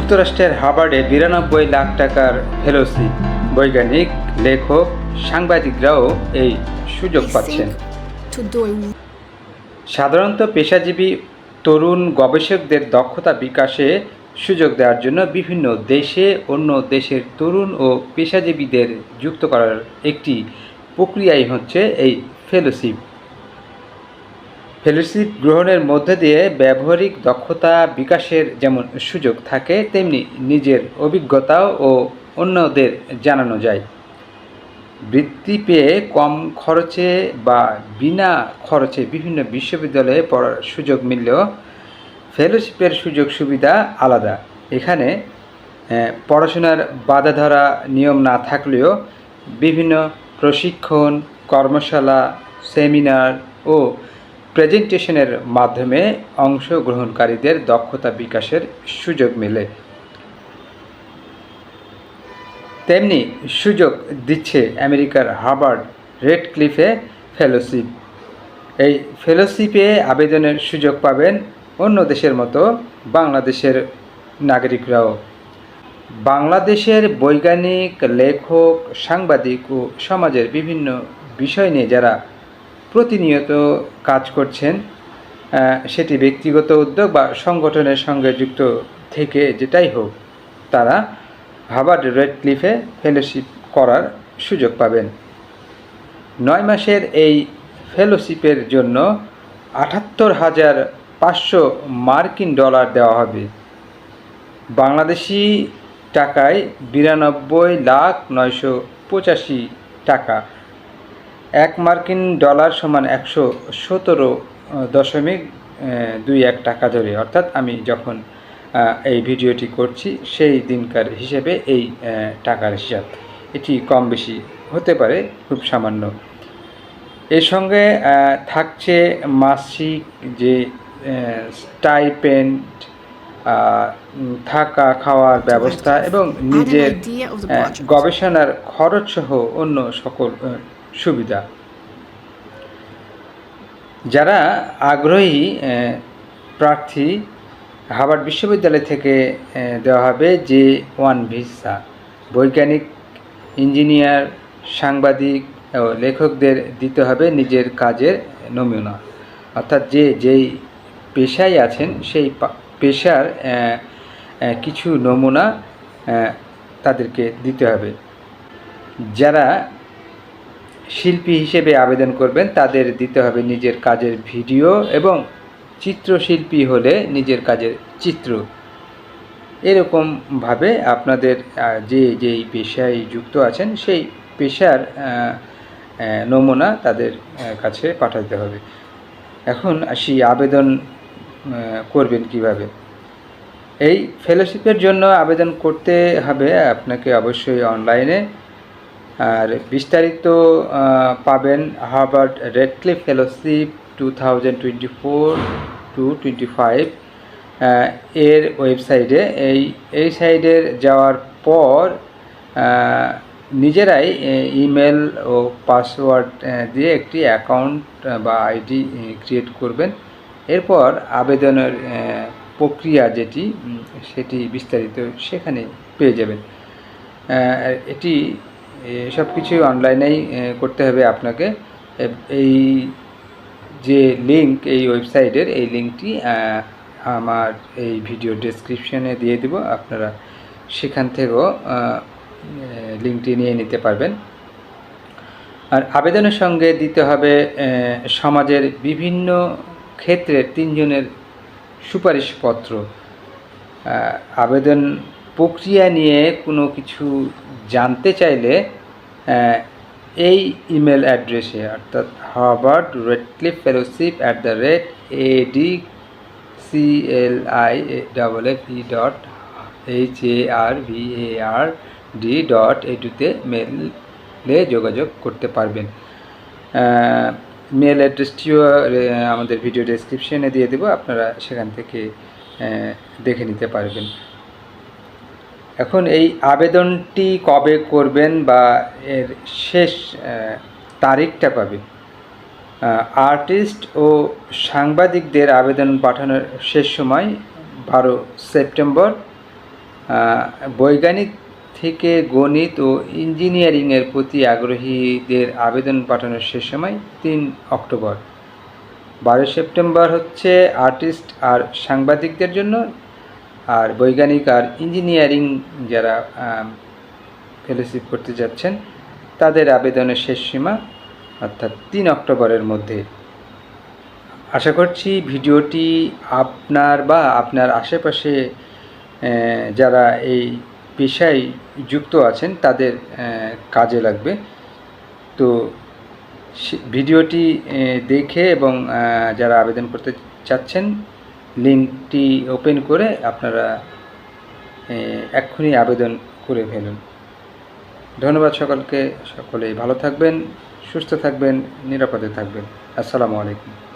যুক্তরাষ্ট্রের হার্ভার্ডে বিরানব্বই লাখ টাকার ফেলোশিপ বৈজ্ঞানিক লেখক সাংবাদিকরাও এই সুযোগ পাচ্ছেন। সাধারণত পেশাজীবী তরুণ গবেষকদের দক্ষতা বিকাশে সুযোগ দেওয়ার জন্য বিভিন্ন দেশে অন্য দেশের তরুণ ও পেশাজীবীদের যুক্ত করার একটি প্রক্রিয়াই হচ্ছে এই ফেলোশিপ ফেলোশিপ গ্রহণের মধ্যে দিয়ে ব্যবহারিক দক্ষতা বিকাশের যেমন সুযোগ থাকে, তেমনি নিজের অভিজ্ঞতাও ও অন্যদের জানানো যায়। বৃত্তি পেয়ে কম খরচে বা বিনা খরচে বিভিন্ন বিশ্ববিদ্যালয়ে পড়ার সুযোগ মিললেও ফেলোশিপের সুযোগ সুবিধা আলাদা। এখানে পড়াশোনার বাধা ধরা নিয়ম না থাকলেও বিভিন্ন প্রশিক্ষণ, কর্মশালা, সেমিনার ও প্রেজেন্টেশনের মাধ্যমে অংশগ্রহণকারীদের দক্ষতা বিকাশের সুযোগ মেলে। তেমনি সুযোগ দিচ্ছে আমেরিকার হার্ভার্ড রেড ক্লিফে ফেলোশিপ। এই ফেলোশিপে আবেদনের সুযোগ পাবেন অন্য দেশের মতো বাংলাদেশের নাগরিকরাও। বাংলাদেশের বৈজ্ঞানিক, লেখক, সাংবাদিক ও সমাজের বিভিন্ন বিষয় নিয়ে যারা প্রতিনিয়ত কাজ করছেন সেটি ব্যক্তিগত উদ্যোগ বা সংগঠনের সঙ্গে যুক্ত থেকে যেটাই হোক, তারা হার্ভার্ড রেড ক্লিফে ফেলোশিপ করার সুযোগ পাবেন। নয় মাসের এই ফেলোশিপের জন্য আটাত্তর হাজার পাঁচশো মার্কিন ডলার দেওয়া হবে। বাংলাদেশি টাকায় বিরানব্বই লাখ নয়শো পঁচাশি টাকা। এক মার্কিন ডলার সমান একশো সতেরো দশমিক দুই এক টাকা ধরে। অর্থাৎ আমি যখন এই ভিডিওটি করছি সেই দিনকার হিসেবে এই টাকার হিসাব। এটি কম বেশি হতে পারে খুব সামান্য। এর সঙ্গে থাকছে মাসিক যে স্টাইপেন্ড থাকা খাওয়ার ব্যবস্থা এবং নিজের. গবেষণার খরচসহ অন্য সকল সুবিধা। যারা আগ্রহী প্রার্থী, হার্ভার্ড বিশ্ববিদ্যালয় থেকে দেওয়া হবে যে ওয়ান ভিসা। বৈজ্ঞানিক, ইঞ্জিনিয়ার, সাংবাদিক ও লেখকদের দিতে হবে নিজের কাজের নমুনা। অর্থাৎ যে যেই পেশায় আছেন, সেই পেশার কিছু নমুনা তাদেরকে দিতে হবে। যারা শিল্পী হিসেবে আবেদন করবেন, তাদের দিতে হবে নিজের কাজের ভিডিও এবং চিত্রশিল্পী হলে নিজের কাজের চিত্র। এরকমভাবে আপনাদের যে, যেই পেশায় যুক্ত আছেন, সেই পেশার নমুনা তাদের কাছে পাঠাতে হবে। এখন আসি আবেদন করবেন কীভাবে? এই ফেলোশিপের জন্য আবেদন করতে হবে আপনাকে অবশ্যই অনলাইনে আর বিস্তারিত পাবেন Harvard Radcliffe fellowship two thousand twenty four two twenty five এর ওয়েবসাইটে। এই এই সাইডের যাওয়ার পর নিজেরাই ইমেল ও পাসওয়ার্ড দিয়ে একটি অ্যাকাউন্ট বা আইডি ক্রিয়েট করবেন। এরপর আবেদনের প্রক্রিয়া যেটি সেটি বিস্তারিত সেখানে পেয়ে যাবেন। এটি সব কিছু অনলাইনেই করতে হবে আপনাকে। এই যে লিংক এই ওয়েবসাইটের এই লিঙ্কটি আমার এই ভিডিও ডেসক্রিপশনে দিয়ে দেব। আপনারা সেখান থেকেও লিঙ্কটি নিয়ে নিতে পারবেন। আর আবেদনের সঙ্গে দিতে হবে সমাজের বিভিন্ন ক্ষেত্রের তিনজনের সুপারিশপত্র। আবেদন প্রক্রিয়া নিয়ে কোনো কিছু জানতে চাইলে এই ইমেল অ্যাড্রেসে, অর্থাৎ Harvard Radcliffe fellowship at the rate A D C L I double F E dot H A R V A R D dot এটুতে মেলে যোগাযোগ করতে পারবেন। মেল অ্যাড্রেসটিও আমাদের ভিডিও ডেসক্রিপশনে দিয়ে দেবো, আপনারা সেখান থেকে দেখে নিতে পারবেন। এখন এই আবেদনটি কবে করবেন বা এর শেষ তারিখটা কবে? আর্টিস্ট ও সাংবাদিকদের আবেদন পাঠানোর শেষ সময় বারো সেপ্টেম্বর। বৈজ্ঞানিক থেকে গণিত ও ইঞ্জিনিয়ারিংয়ের প্রতি আগ্রহীদের আবেদন পাঠানোর শেষ সময় তিন অক্টোবর। বারো সেপ্টেম্বর হচ্ছে আর্টিস্ট আর সাংবাদিকদের জন্য আর বৈজ্ঞানিক আর ইঞ্জিনিয়ারিং যারা ফেলোশিপ করতে যাচ্ছেন, তাদের আবেদনের শেষ সীমা অর্থাৎ তিন অক্টোবরের মধ্যে। আশা করছি ভিডিওটি আপনার বা আপনার আশেপাশে যারা এই পেশায় যুক্ত আছেন, তাদের কাজে লাগবে। তো ভিডিওটি দেখে এবং যারা আবেদন করতে চাচ্ছেন লিঙ্কটি ওপেন করে আপনারা এক্ষুনি আবেদন করে ফেলুন। ধন্যবাদ সকলকে, সকলেই ভালো থাকবেন, সুস্থ থাকবেন, নিরাপদে থাকবেন। আসসালামু আলাইকুম।